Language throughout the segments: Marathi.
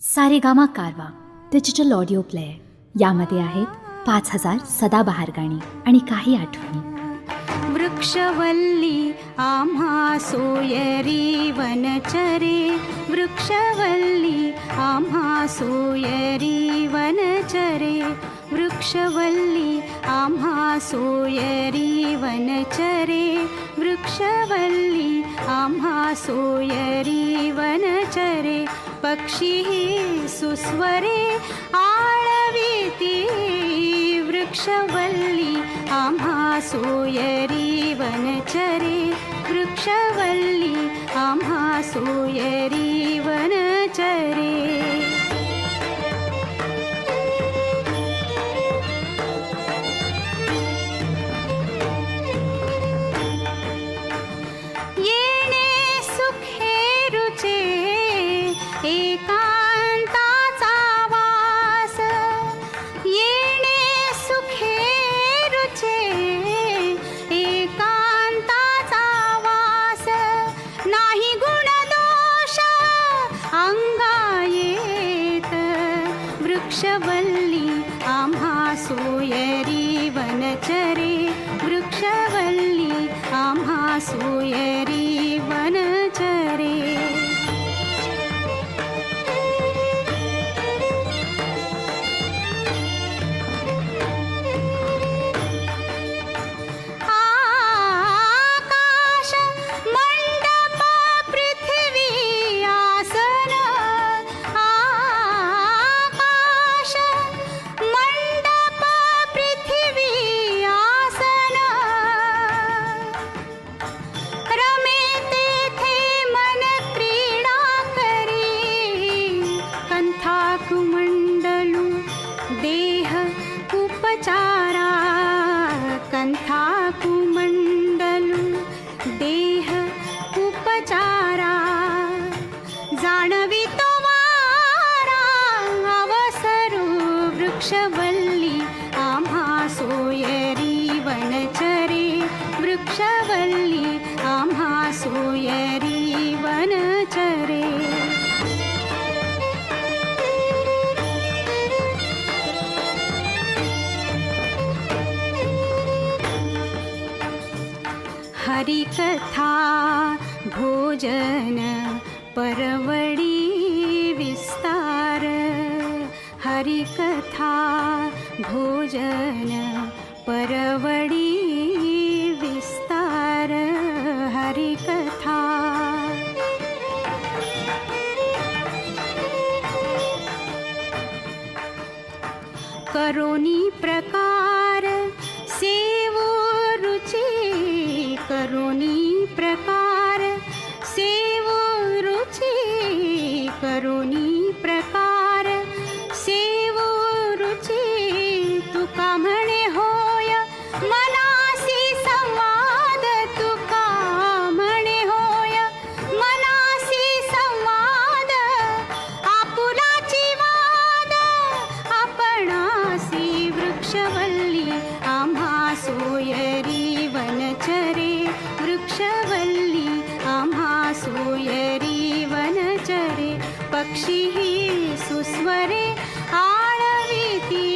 सारेगामा कारवा डिजिटल ऑडिओ प्लेअर यामध्ये आहेत पाच हजार सदाबहार गाणी आणि काही आठवणी. वृक्षवल्ली आम्हा सोयरी वनचरे. वृक्षवल्ली आम्हा सोयरी वनचरे. वृक्षवल्ली आम्हा सोयरी वनचरे. वृक्षवल्ली आम्हा सोयरी वनचरे. पक्षी सुस्वरे आळवीती वृक्षवल्ली आम्हा सोयरी वनचरे वृक्षवल्ली आम्हा एकांताचा वास. येणे सुखे रुचे. एकांताचा वास. नाही गुण दोष अंगा येत वृक्षवल्ली आम्हा सोयरी वनचरे वृक्षवल्ली आम्हा सोयरी उपचारा जाणवी तो वारा अवसरू वृक्षवल्ली आम्हा सोयरी वनचरे वृक्षवल्ली आम्हा सोयरी वनचरे। हरिकथा भोजन परवडी विस्तार हरिकथा भोजन परवडी विस्तार हरिकथा। करोनी प्रकार पक्षी ही सुस्वरे आळवीती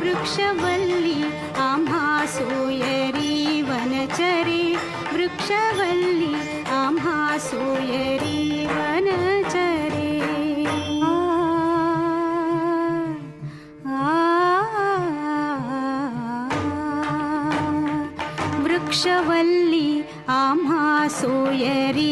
वृक्षवल्ली आम्हा सोयरी वनचरे. वृक्षवल्ली आम्हा सोयरी वनचरे. आ, वृक्षवल्ली आम्हा सोयरी